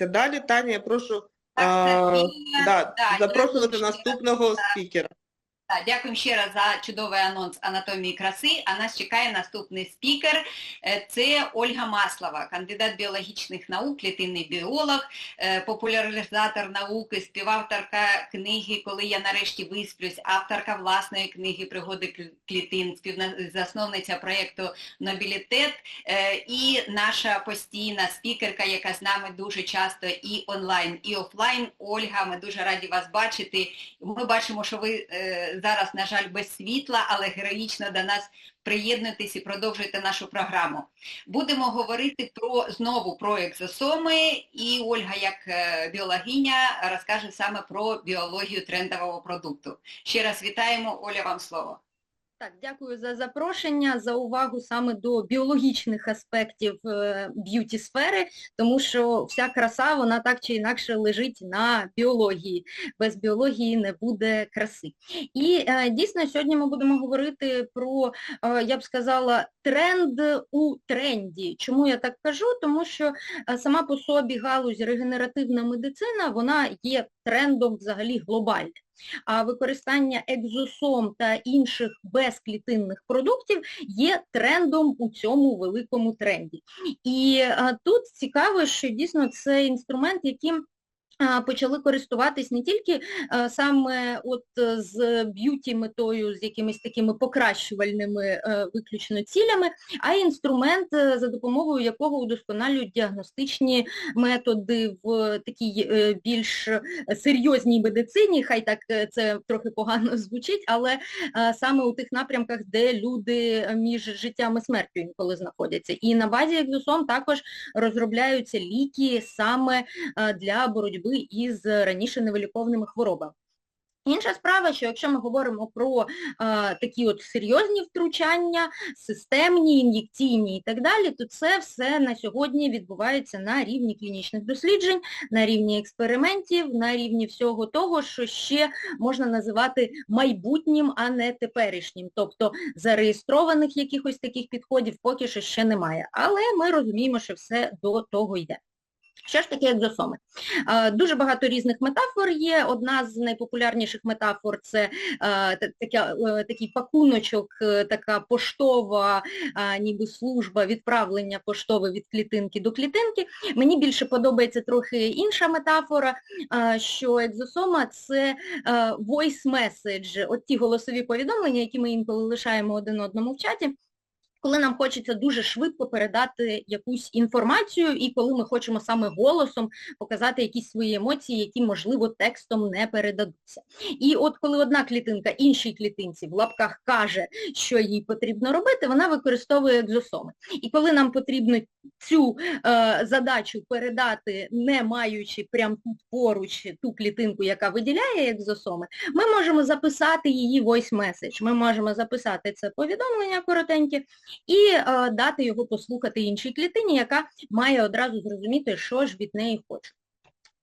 Далі, Таня, я прошу а, Софія, да, запрошувати наступного спікера. Дякуємо ще раз за чудовий анонс анатомії краси. А нас чекає наступний спікер. Е, Це Ольга Маслова, кандидат біологічних наук, клітинний біолог, е, популяризатор науки, співавторка книги Коли я нарешті висплюсь, авторка власної книги Пригоди клітин, співзасновниця проєкту Нобілітет е, і наша постійна спікерка, яка з нами дуже часто і онлайн, і офлайн. Ольга, ми дуже раді вас бачити. Ми бачимо, що ви зараз, на жаль, без світла, але героїчно до нас приєднуйтесь і продовжуйте нашу програму. Будемо говорити про знову про екзосоми, і Ольга, як е, біологиня, розкаже саме про біологію трендового продукту. Ще раз вітаємо, Оля, вам слово. Так, дякую за запрошення, за увагу саме до біологічних аспектів е, б'юті-сфери, тому що вся краса, вона так чи інакше лежить на біології. Без біології не буде краси. І е, дійсно сьогодні ми будемо говорити про, е, я б сказала, тренд у тренді. Чому я так кажу? Тому що сама по собі галузь регенеративна медицина, вона є трендом взагалі глобальним використання екзосом та інших безклітинних продуктів є трендом у цьому великому тренді. І тут цікаво, що дійсно це інструмент, яким почали користуватись не тільки а, саме от е, з б'юті метою, з якимись такими покращувальними е, виключно цілями, а й інструмент, е, за допомогою якого удосконалюють діагностичні методи в такій е, більш серйозній медицині, хай так е, це трохи погано звучить, але е, саме у тих напрямках, де люди між життям і смертю інколи знаходяться. І на базі екзосом також розробляються ліки саме е, для боротьби із раніше невиліковними хворобами. Інша справа, що якщо ми говоримо про е, такі от серйозні втручання, системні, ін'єкційні і так далі, то це все на сьогодні відбувається на рівні клінічних досліджень, на рівні експериментів, на рівні всього того, що ще можна називати майбутнім, а не теперішнім. Тобто зареєстрованих якихось таких підходів поки що ще немає. Але ми розуміємо, що все до того йде. Що ж таке екзосоми? Дуже багато різних метафор є. Одна з найпопулярніших метафор це е, такий пакуночок, е, така поштова ніби служба відправлення поштови від клітинки до клітинки. Мені більше подобається трохи інша метафора, що екзосома це е, voice message, от ті голосові повідомлення, які ми інколи лишаємо один одному в чаті коли нам хочеться дуже швидко передати якусь інформацію і коли ми хочемо саме голосом показати якісь свої емоції, які, можливо, текстом не передадуться. І от коли одна клітинка іншій клітинці в лапках каже, що їй потрібно робити, вона використовує екзосоми. І коли нам потрібно цю е, задачу передати, не маючи прямо тут поруч ту клітинку, яка виділяє екзосоми, ми можемо записати її voice message, ми можемо записати це повідомлення коротеньке, і е, дати його послухати іншій клітині, яка має одразу зрозуміти, що ж від неї хоче.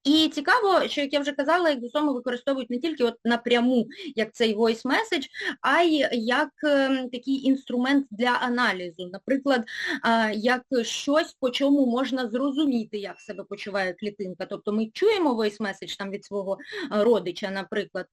І цікаво, що, як я вже казала, екзосоми використовують не тільки от напряму, як цей voice message, а й як е, такий інструмент для аналізу. Наприклад, е, як щось, по чому можна зрозуміти, як себе почуває клітинка. Тобто ми чуємо voice message там від свого е, родича, наприклад,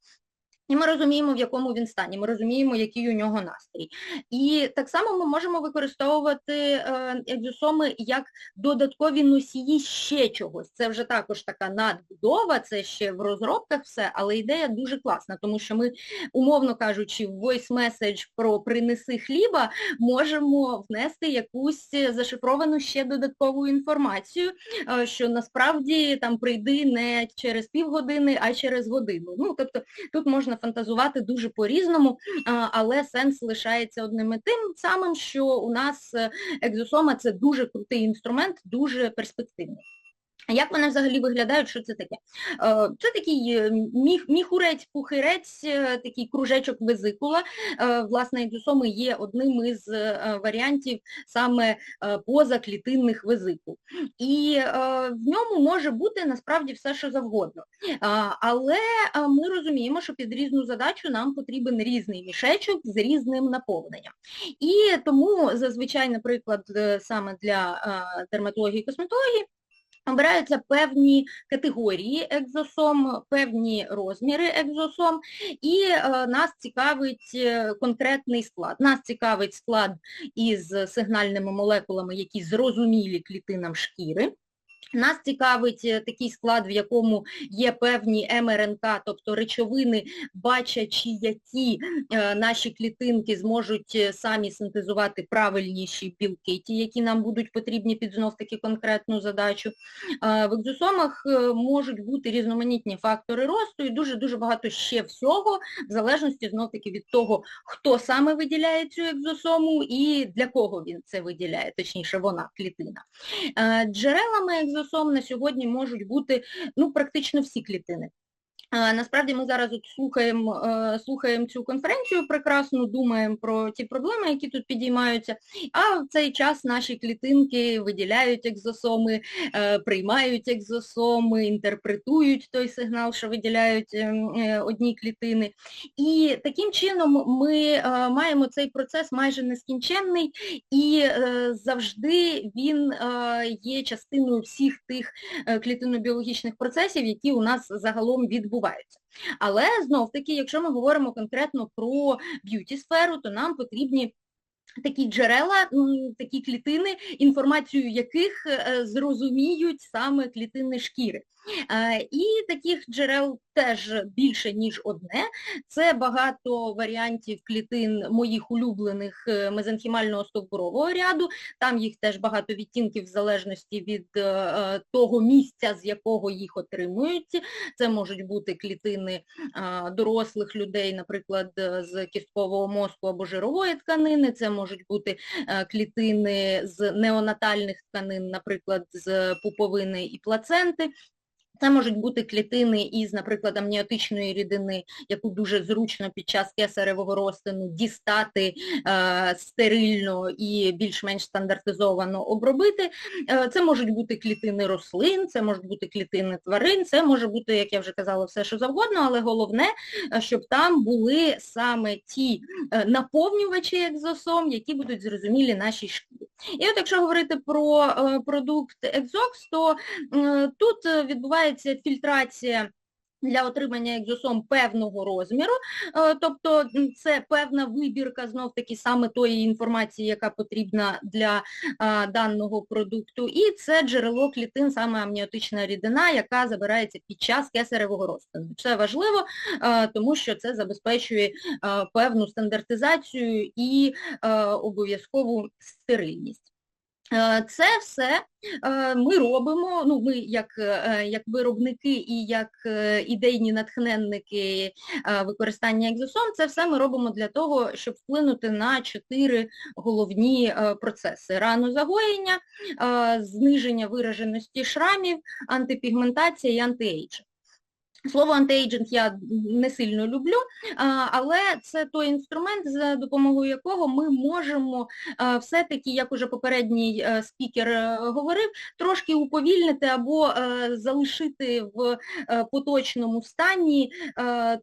і ми розуміємо, в якому він стані, ми розуміємо, який у нього настрій. І так само ми можемо використовувати е, екзосоми як додаткові носії ще чогось. Це вже також така надбудова, це ще в розробках все, але ідея дуже класна, тому що ми, умовно кажучи, в voice message про принеси хліба можемо внести якусь зашифровану ще додаткову інформацію, е, що насправді там прийди не через півгодини, а через годину. Ну, тобто тут можна фантазувати дуже по-різному, але сенс лишається одним і тим самим, що у нас е, екзосома це дуже крутий інструмент, дуже перспективний. Як вони взагалі виглядають, що це таке? Е, Це такий е, міх, міхурець, пухирець, е, такий кружечок везикула. Власне, екзосоми є одним із варіантів саме позаклітинних везикул. І в ньому може бути насправді все, що завгодно. Але ми розуміємо, що під різну задачу нам потрібен різний мішечок з різним наповненням. І тому зазвичай, наприклад, саме для дерматології і косметології Обираються певні категорії екзосом, певні розміри екзосом, і е, нас цікавить е, конкретний склад. Нас цікавить склад із сигнальними молекулами, які зрозумілі клітинам шкіри. Нас цікавить е, такий склад, в якому є певні МРНК, тобто речовини, бачачи, які е, наші клітинки зможуть е, самі синтезувати правильніші білки, ті, які нам будуть потрібні під знов-таки конкретну задачу. В екзосомах можуть бути різноманітні фактори росту і дуже-дуже багато ще всього, в залежності знов-таки від того, хто саме виділяє цю екзосому і для кого він це виділяє, точніше вона, клітина. Джерелами екзосом на сьогодні можуть бути ну, практично всі клітини. Насправді ми зараз от слухаємо, е, слухаємо цю конференцію прекрасно, думаємо про ті проблеми, які тут підіймаються, а в цей час наші клітинки виділяють екзосоми, е, приймають екзосоми, інтерпретують той сигнал, що виділяють ем, е, одні клітини. І таким чином ми маємо цей процес майже нескінченний і завжди він є частиною всіх тих клітинно-біологічних процесів, які у нас загалом відбуваються. Але знов-таки, якщо ми говоримо конкретно про б'юті-сферу, то нам потрібні такі джерела, такі клітини, інформацію яких е, зрозуміють саме клітини шкіри. Е, І таких джерел теж більше, ніж одне. Це багато варіантів клітин моїх улюблених е, мезенхімального стовбурового ряду, там їх теж багато відтінків в залежності від е, того місця, з якого їх отримують. Це можуть бути клітини дорослих людей, наприклад, з кісткового мозку або жирової тканини, це можуть бути клітини з неонатальних тканин, наприклад, з пуповини і плаценти. Це можуть бути клітини із, наприклад, амніотичної рідини, яку дуже зручно під час кесаревого розтину дістати е, стерильно і більш-менш стандартизовано обробити. Е, це можуть бути клітини рослин, це можуть бути клітини тварин, це може бути, як я вже казала, все, що завгодно, але головне, е, щоб там були саме ті е, наповнювачі екзосом, які будуть зрозумілі нашій шкірі. І от якщо говорити про е, продукт Exox, то е, тут е, відбувається фільтрація для отримання екзосом певного розміру, е, тобто це певна вибірка знов-таки саме тої інформації, яка потрібна для даного продукту, і це джерело клітин, саме амніотична рідина, яка забирається під час кесаревого розтину. Це важливо, е, тому що це забезпечує е, певну стандартизацію і обов'язкову стерильність. Е, Це все е, ми робимо, ну ми як, е, як виробники і як ідейні натхненники використання екзосом, це все ми робимо для того, щоб вплинути на чотири головні процеси. Ранозагоєння, е, зниження вираженості шрамів, антипігментація і антиейджинг. Слово антиейджинг я не сильно люблю, але це той інструмент, за допомогою якого ми можемо все-таки, як уже попередній е, спікер е, говорив, трошки уповільнити або е, залишити в поточному стані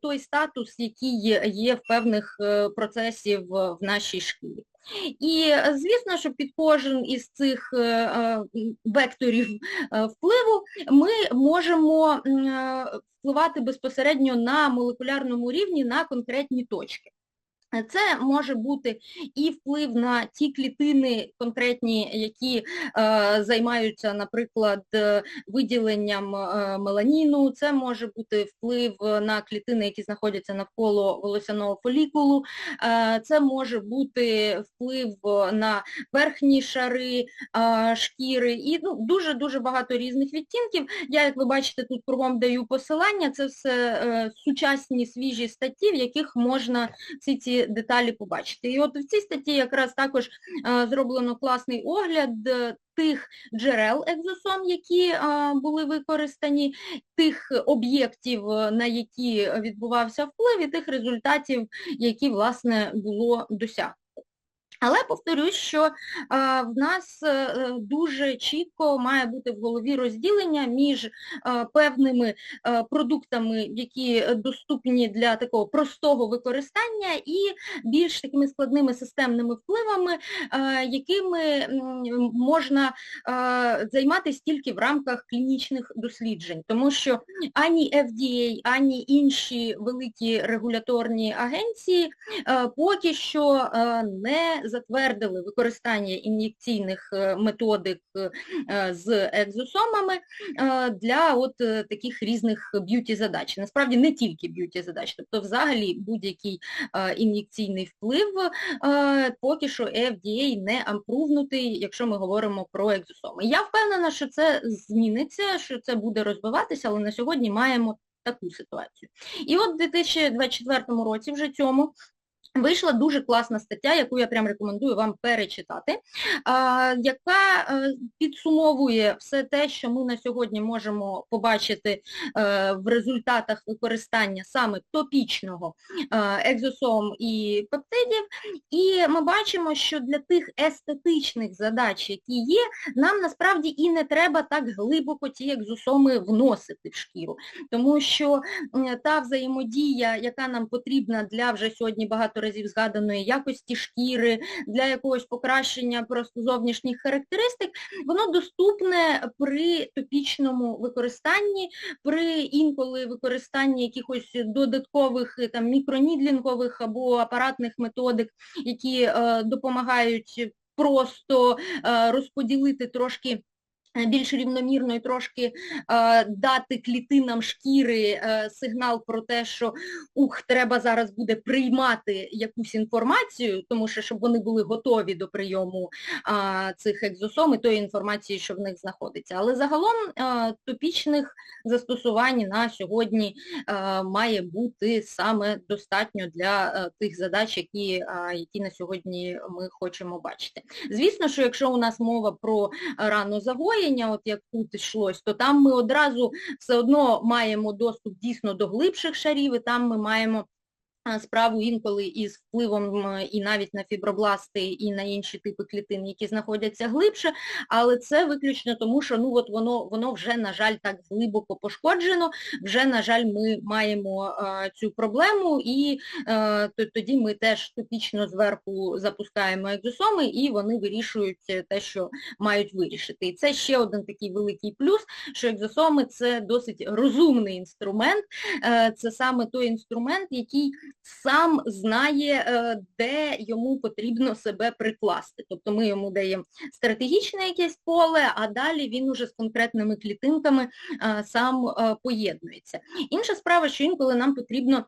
той статус, який є, в певних процесів в нашій шкірі. І, е, звісно, що під кожен із цих е, е, векторів впливу ми можемо впливати безпосередньо на молекулярному рівні на конкретні точки. Це може бути і вплив на ті клітини конкретні, які е, займаються, наприклад, е, виділенням е, меланіну, це може бути вплив на клітини, які знаходяться навколо волосяного фолікулу, е, це може бути вплив на верхні шари е, шкіри. І ну, дуже-дуже багато різних відтінків. Я, як ви бачите, тут кругом даю посилання, це все е, сучасні свіжі статті, в яких можна всі ці деталі побачити. І от в цій статті якраз також е, зроблено класний огляд е, тих джерел екзосом, які е, були використані, тих об'єктів, на які відбувався вплив, і тих результатів, які, власне, було досягнуто. Але повторюсь, що е, в нас е, дуже чітко має бути в голові розділення між е, певними е, продуктами, які доступні для такого простого використання, і більш такими складними системними впливами, е, якими можна е, займатися тільки в рамках клінічних досліджень. Тому що ані FDA, ані інші великі регуляторні агенції е, поки що е, не затвердили використання ін'єкційних е, методик е, з екзосомами е, для от е, таких різних б'юті-задач. Насправді не тільки б'юті-задач, тобто взагалі будь-який е, ін'єкційний вплив е, поки що FDA не ампрувнутий, якщо ми говоримо про екзосоми. Я впевнена, що це зміниться, що це буде розвиватися, але на сьогодні маємо таку ситуацію. І от в 2024 році вже цьому Вийшла дуже класна стаття, яку я прям рекомендую вам перечитати, яка е, підсумовує все те, що ми на сьогодні можемо побачити е, в результатах використання саме топічного е, екзосом і пептидів. І ми бачимо, що для тих естетичних задач, які є, нам насправді і не треба так глибоко ті екзосоми вносити в шкіру, тому що та взаємодія, яка нам потрібна для вже сьогодні багато разів згаданої якості шкіри, для якогось покращення просто зовнішніх характеристик, воно доступне при топічному використанні, при інколи використанні якихось додаткових там мікронідлінгових або апаратних методик, які е, допомагають просто е, розподілити трошки більш рівномірно і трошки е, дати клітинам шкіри е, сигнал про те, що ух, треба зараз буде приймати якусь інформацію, тому що щоб вони були готові до прийому е, цих екзосом і тої інформації, що в них знаходиться. Але загалом е, топічних застосувань на сьогодні е, має бути саме достатньо для е, тих задач, які, е, які на сьогодні ми хочемо бачити. Звісно, що якщо у нас мова про рано загоєння, озброєння, от як тут йшлось, то там ми одразу все одно маємо доступ дійсно до глибших шарів, і там ми маємо справу інколи із впливом і навіть на фібробласти, і на інші типи клітин, які знаходяться глибше, але це виключно тому, що ну от воно воно вже, на жаль, так глибоко пошкоджено, вже, на жаль, ми маємо а, цю проблему, і а, тоді ми теж топічно зверху запускаємо екзосоми, і вони вирішують те, що мають вирішити. І це ще один такий великий плюс, що екзосоми це досить розумний інструмент, е, це саме той інструмент, який сам знає, е, де йому потрібно себе прикласти. Тобто ми йому даємо стратегічне якесь поле, а далі він уже з конкретними клітинками е, сам е, поєднується. Інша справа, що інколи нам потрібно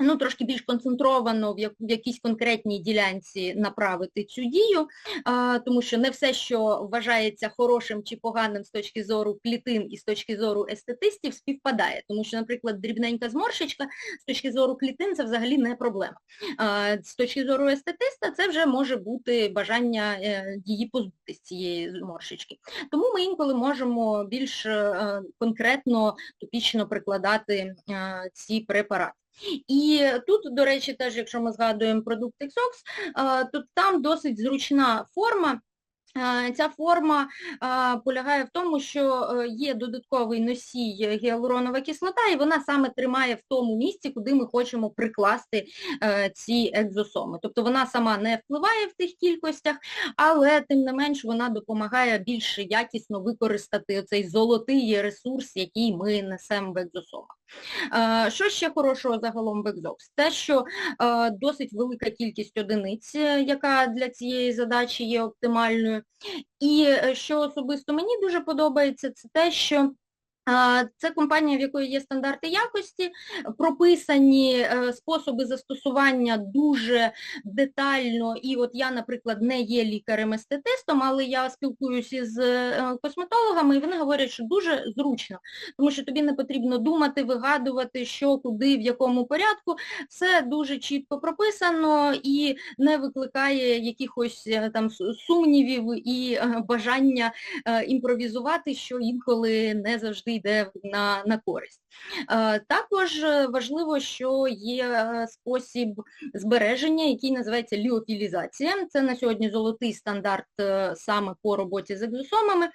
ну, трошки більш концентровано в, як, в якійсь конкретній ділянці направити цю дію, а, тому що не все, що вважається хорошим чи поганим з точки зору клітин і з точки зору естетистів, співпадає. Тому що, наприклад, дрібненька зморшечка з точки зору клітин це взагалі не проблема. А, з точки зору естетиста це вже може бути бажання е, її позбутися цієї зморшечки. Тому ми інколи можемо більш е, конкретно, топічно прикладати е, ці препарати. І тут, до речі, теж, якщо ми згадуємо продукт Exox, то там досить зручна форма. Ця форма полягає в тому, що е, є додатковий носій гіалуронова кислота, і вона саме тримає в тому місці, куди ми хочемо прикласти е, ці екзосоми. Тобто вона сама не впливає в тих кількостях, але тим не менш вона допомагає більш якісно використати цей золотий ресурс, який ми несемо в екзосомах. Що ще хорошого загалом в Exops? Те, що досить велика кількість одиниць, е, яка для цієї задачі є оптимальною. І е, що особисто мені дуже подобається, це те, що це компанія, в якої є стандарти якості, прописані е, способи застосування дуже детально. І от я, наприклад, не є лікарем-естетистом, але я спілкуюся з е, косметологами, і вони говорять, що дуже зручно, тому що тобі не потрібно думати, вигадувати, що, куди, в якому порядку. Все дуже чітко прописано і не викликає якихось е, там сумнівів і бажання імпровізувати, що інколи не завжди йде на, на користь. Е, Також е, важливо, що є е, спосіб збереження, який називається ліофілізація. Це на сьогодні золотий стандарт саме по роботі з екзосомами.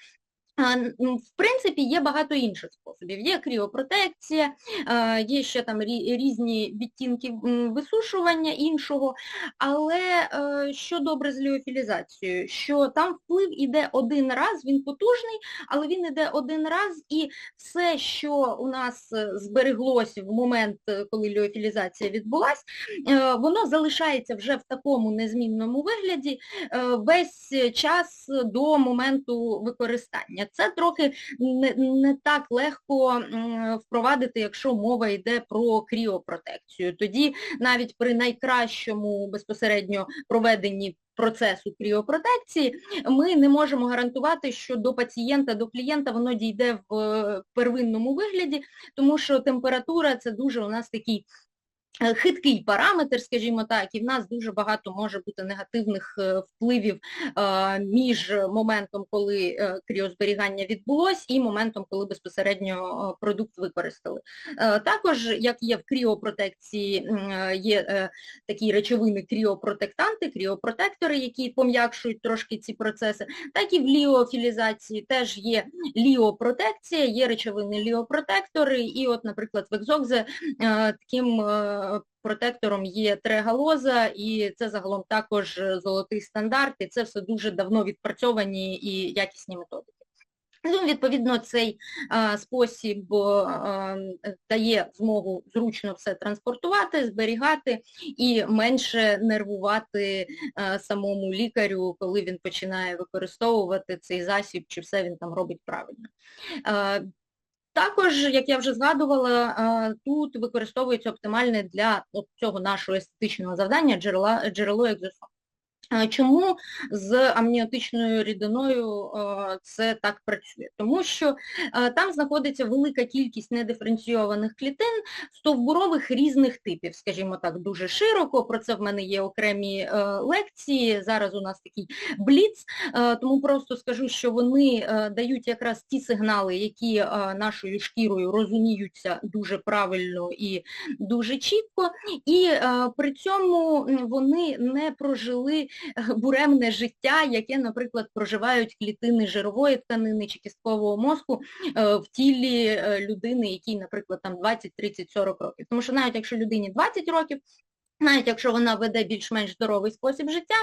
В принципі, є багато інших способів. Є кріопротекція, є ще там різні відтінки висушування іншого, але е, що добре з ліофілізацією? Що там вплив іде один раз, він потужний, але він іде один раз, і все, що у нас е, збереглося в момент, е, коли ліофілізація відбулась, воно залишається вже в такому незмінному вигляді весь час до моменту використання. Це трохи не, не так легко впровадити, якщо мова йде про кріопротекцію. Тоді навіть при найкращому безпосередньо проведенні процесу кріопротекції ми не можемо гарантувати, що до пацієнта, до клієнта воно дійде в е, первинному вигляді, тому що температура це дуже у нас такий хиткий параметр, скажімо так, і в нас дуже багато може бути негативних е, впливів е, між моментом, коли е, кріозберігання відбулось, і моментом, коли безпосередньо е, продукт використали. Е, Також, як є в кріопротекції, е, є е, такі речовини кріопротектанти, кріопротектори, які пом'якшують трошки ці процеси, так і в ліофілізації теж є ліопротекція, є речовини ліопротектори, і от, наприклад, в екзокзе е, таким е, протектором є трегалоза, і це загалом також е, золотий стандарт, і це все дуже давно відпрацьовані і якісні методики. Ну, відповідно, цей а, спосіб а, дає змогу зручно все транспортувати, зберігати і менше нервувати а, самому лікарю, коли він починає використовувати цей засіб, чи все він там робить правильно. А, також, як я вже згадувала, тут використовується оптимальне для цього нашого естетичного завдання джерело екзосом. Чому з амніотичною рідиною е, це так працює? Тому що е, там знаходиться велика кількість недиференційованих клітин, стовбурових різних типів, скажімо так, дуже широко. Про це в мене є окремі е, лекції. Зараз у нас такий бліц, тому просто скажу, що вони дають якраз ті сигнали, які нашою шкірою розуміються дуже правильно і дуже чітко, і при цьому вони не прожили буремне життя, яке, наприклад, проживають клітини жирової тканини чи кісткового мозку е, в тілі е, людини, якій, наприклад, там 20, 30, 40 років. Тому що навіть якщо людині 20 років, навіть якщо вона веде більш-менш здоровий спосіб життя,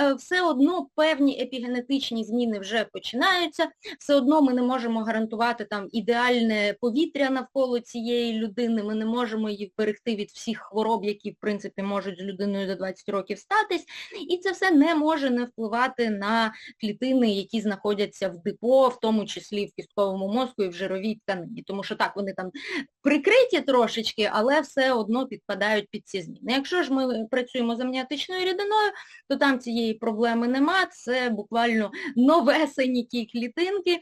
е, все одно певні епігенетичні зміни вже починаються, все одно ми не можемо гарантувати там ідеальне повітря навколо цієї людини, ми не можемо її вберегти від всіх хвороб, які, в принципі, можуть з людиною до 20 років статись, і це все не може не впливати на клітини, які знаходяться в депо, в тому числі в кістковому мозку і в жировій тканині. Тому що так, вони там прикриті трошечки, але все одно підпадають під ці зміни. Якщо ж ми працюємо з амніотичною рідиною, то там цієї проблеми нема, це буквально новесенькі клітинки,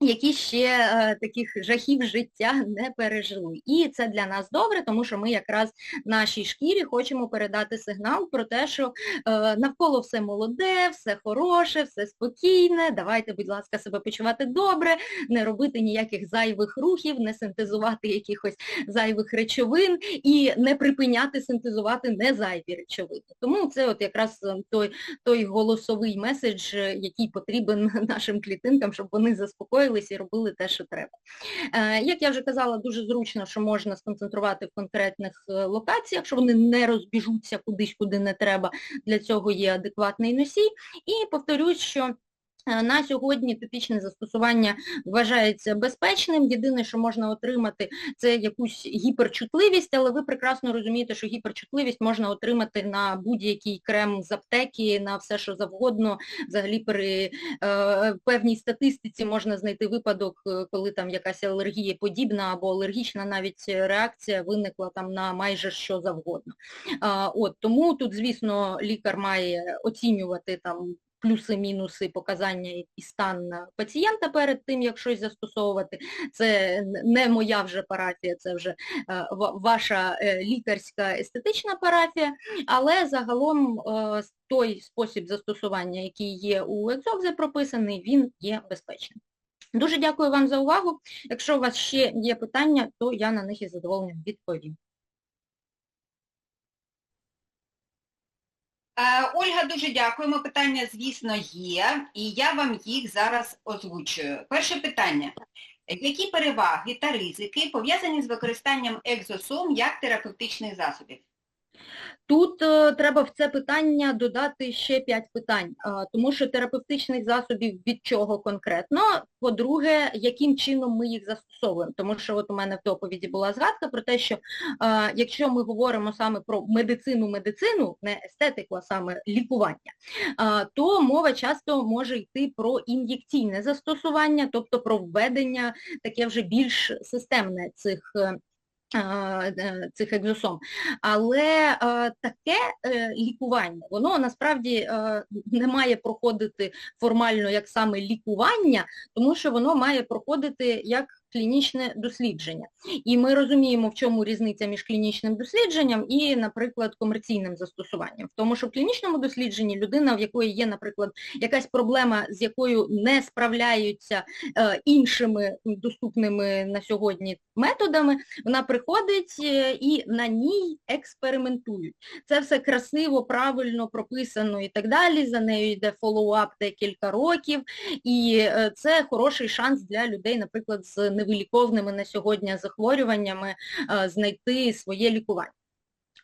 які ще е, таких жахів життя не пережили. І це для нас добре, тому що ми якраз нашій шкірі хочемо передати сигнал про те, що е, навколо все молоде, все хороше, все спокійне, давайте, будь ласка, себе почувати добре, не робити ніяких зайвих рухів, не синтезувати якихось зайвих речовин і не припиняти синтезувати незайві речовини. Тому це от якраз е, той, той голосовий меседж, е, який потрібен нашим клітинкам, щоб вони заспокоїлися і робили те, що треба. Е, Як я вже казала, дуже зручно, що можна сконцентрувати в конкретних е, локаціях, що вони не розбіжуться кудись, куди не треба. Для цього є адекватний носій. І повторюсь, що На сьогодні типічне застосування вважається безпечним. Єдине, що можна отримати, це якусь гіперчутливість, але ви прекрасно розумієте, що гіперчутливість можна отримати на будь-який крем з аптеки, на все, що завгодно. Взагалі при е, певній статистиці можна знайти випадок, е, коли там якась алергія подібна або алергічна навіть реакція виникла там на майже що завгодно. А, от, тому тут, звісно, лікар має оцінювати там плюси-мінуси, показання і стан пацієнта перед тим, як щось застосовувати. Це не моя вже парафія, це вже е, ваша е, лікарська естетична парафія, але загалом е, той спосіб застосування, який є у екзокзе прописаний, він є безпечним. Дуже дякую вам за увагу. Якщо у вас ще є питання, то я на них із задоволенням відповім. Ольга, дуже дякуємо. Питання, звісно, є, і я вам їх зараз озвучую. Перше питання. Які переваги та ризики пов'язані з використанням екзосом як терапевтичних засобів? Тут е, треба в це питання додати ще п'ять питань, е, тому що терапевтичних засобів від чого конкретно, по-друге, яким чином ми їх застосовуємо, тому що от у мене в доповіді була згадка про те, що е, якщо ми говоримо саме про медицину-медицину, не естетику, а саме лікування, е, то мова часто може йти про ін'єкційне застосування, тобто про введення таке вже більш системне цих е, цих екзосом. Але е, таке е, лікування, воно насправді е, не має проходити формально як саме лікування, тому що воно має проходити як клінічне дослідження. І ми розуміємо, в чому різниця між клінічним дослідженням і, наприклад, комерційним застосуванням. В тому, що в клінічному дослідженні людина, в якої є, наприклад, якась проблема, з якою не справляються е, іншими доступними на сьогодні методами, вона приходить е, і на ній експериментують. Це все красиво, правильно прописано і так далі, за нею йде фоллоуап декілька років, і е, це хороший шанс для людей, наприклад, з невиліковними на сьогодні захворюваннями е, знайти своє лікування.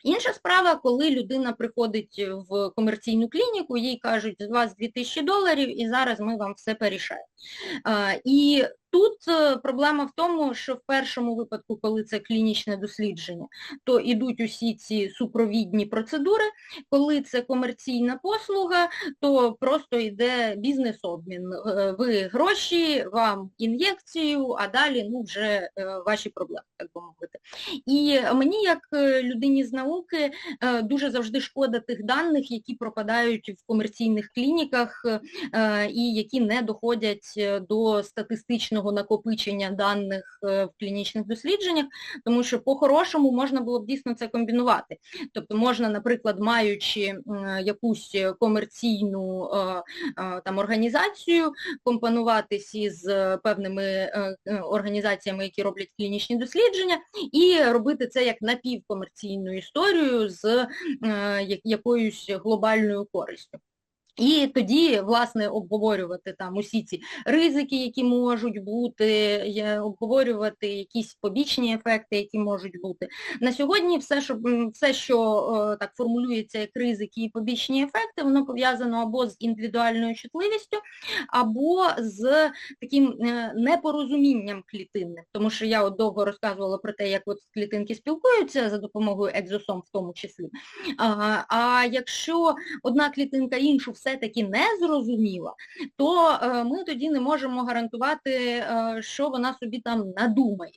Інша справа, коли людина приходить в комерційну клініку, їй кажуть, з вас 2000 доларів і зараз ми вам все порішаємо. І Тут е, проблема в тому, що в першому випадку, коли це клінічне дослідження, то йдуть усі ці супровідні процедури, коли це комерційна послуга, то просто йде бізнес-обмін. Е, ви гроші, вам ін'єкцію, а далі ну, вже е, ваші проблеми, так би мовити. І мені, як людині з науки, дуже завжди шкода тих даних, які пропадають в комерційних клініках і які не доходять до статистичного певного накопичення даних е, в клінічних дослідженнях, тому що по-хорошому можна було б дійсно це комбінувати. Тобто можна, наприклад, маючи якусь комерційну е, е, там організацію, компонуватись із певними організаціями, які роблять клінічні дослідження, і робити це як напівкомерційну історію з якоюсь глобальною користю. І тоді, власне, обговорювати там усі ці ризики, які можуть бути, обговорювати якісь побічні ефекти, які можуть бути. На сьогодні все, що все, що так формулюється як ризики і побічні ефекти, воно пов'язано або з індивідуальною чутливістю, або з таким е, непорозумінням клітинним. Тому що я от довго розказувала про те, як от клітинки спілкуються за допомогою екзосом в тому числі. А, а якщо одна клітинка іншу все-таки не зрозуміла, то е, ми тоді не можемо гарантувати, е, що вона собі там надумає.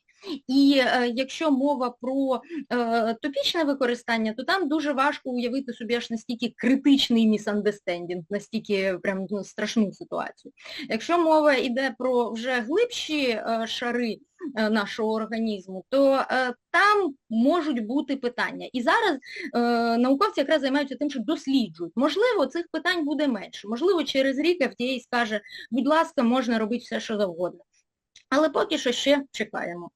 І е, якщо мова про е, топічне використання, то там дуже важко уявити собі аж настільки критичний місандестендінг, настільки прям ну, страшну ситуацію. Якщо мова йде про вже глибші е, шари нашого організму, то е, там можуть бути питання. І зараз е, науковці якраз займаються тим, що досліджують. Можливо, цих питань буде менше. Можливо, через рік FDA скаже, будь ласка, можна робити все, що завгодно. Але поки що ще чекаємо.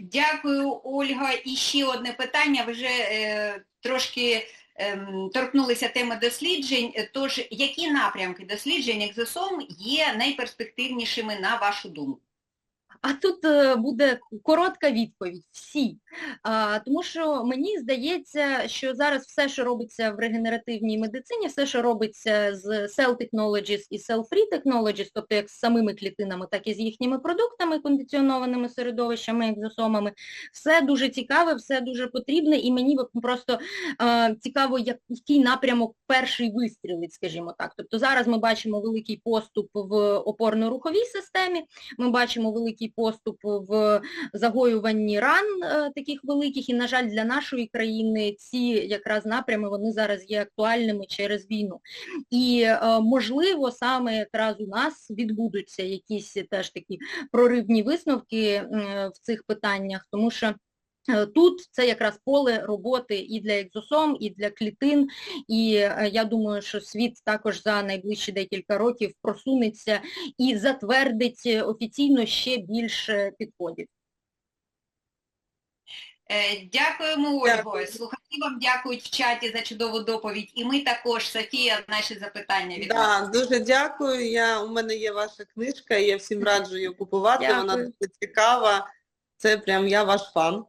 Дякую, Ольга. І ще одне питання. Ви вже е, трошки е, торкнулися теми досліджень. Тож, які напрямки досліджень екзосом є найперспективнішими на вашу думку? А тут е, буде коротка відповідь всі. Тому що мені здається, що зараз все, що робиться в регенеративній медицині, все, що робиться з Cell Technologies і Cell-Free Technologies, тобто як з самими клітинами, так і з їхніми продуктами, кондиціонованими середовищами, екзосомами, все дуже цікаве, все дуже потрібне, і мені просто цікаво, який напрямок перший вистрілить, скажімо так. Тобто зараз ми бачимо великий поступ в опорно-руховій системі, ми бачимо великий поступ в загоюванні ран е, таких великих, і, на жаль, для нашої країни ці якраз напрями вони зараз є актуальними через війну. І, е, можливо, саме якраз у нас відбудуться якісь теж такі проривні висновки в цих питаннях, тому що Е, Тут це якраз поле роботи і для екзосом, і для клітин, і е, я думаю, що світ також за найближчі декілька років просунеться і затвердить е, офіційно ще більше підходів. Е, Дякуємо, Ольго. Слухачі вам дякують в чаті за чудову доповідь. І ми також, Софія, наші запитання від вас. Да, дуже дякую. Я, у мене є ваша книжка, я всім раджу її купувати, вона дуже цікава. Це прям я ваш фан.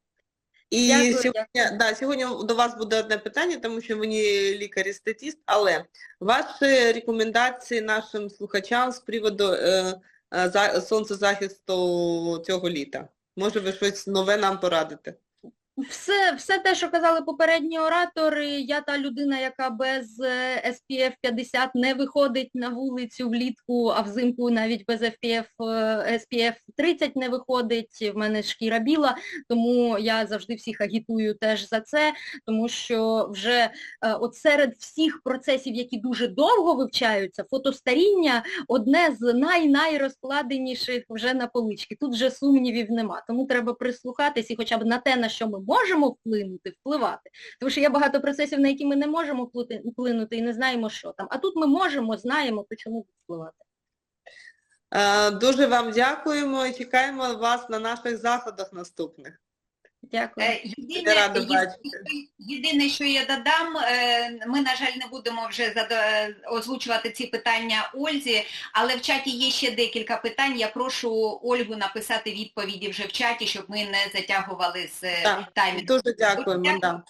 І Дякую, сьогодні, Да, сьогодні до вас буде одне питання, тому що мені лікар-естетист, але ваші рекомендації нашим слухачам з приводу е, е, сонцезахисту цього літа. Може ви щось нове нам порадите? Все, все те, що казали попередні оратори, я та людина, яка без е, SPF 50 не виходить на вулицю влітку, а взимку навіть без FPF, е, SPF 30 не виходить, в мене шкіра біла, тому я завжди всіх агітую теж за це, тому що вже е, от серед всіх процесів, які дуже довго вивчаються, фотостаріння одне з най-найрозкладеніших вже на полички. Тут вже сумнівів нема, тому треба прислухатись і хоча б на те, на що ми можемо вплинути, впливати. Тому що є багато процесів, на які ми не можемо вплинути і не знаємо, що там. А тут ми можемо, знаємо, то чому впливати. Е, дуже вам дякуємо і чекаємо вас на наших заходах наступних. Дякую. Е, Єдине, рада бачити. єдине, що я додам, е, ми, на жаль, не будемо вже озвучувати ці питання Ользі, але в чаті є ще декілька питань. Я прошу Ольгу написати відповіді вже в чаті, щоб ми не затягували з е, таймінгом. Дуже дякуємо. Дякую. Да.